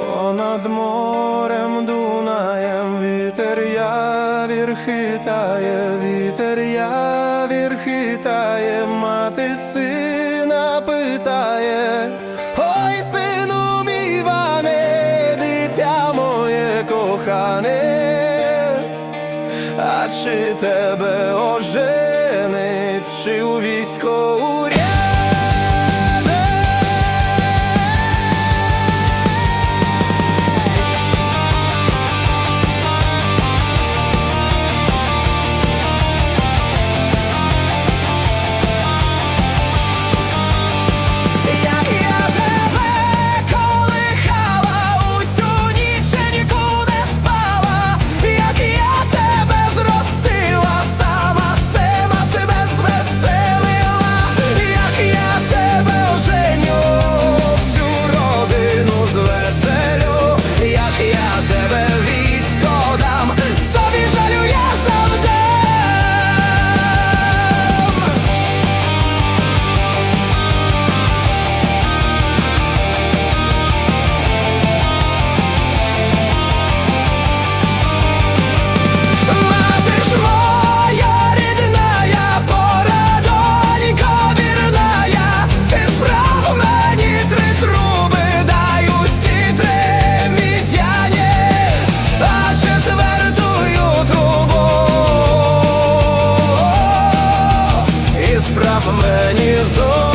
Понад морем Дунаєм вітер явір хитає, вітер явір хитає, мати сина питає, ой, сину мій Іване, дитя моє кохане, а чи тебе оженить, чи у військо В мені зо.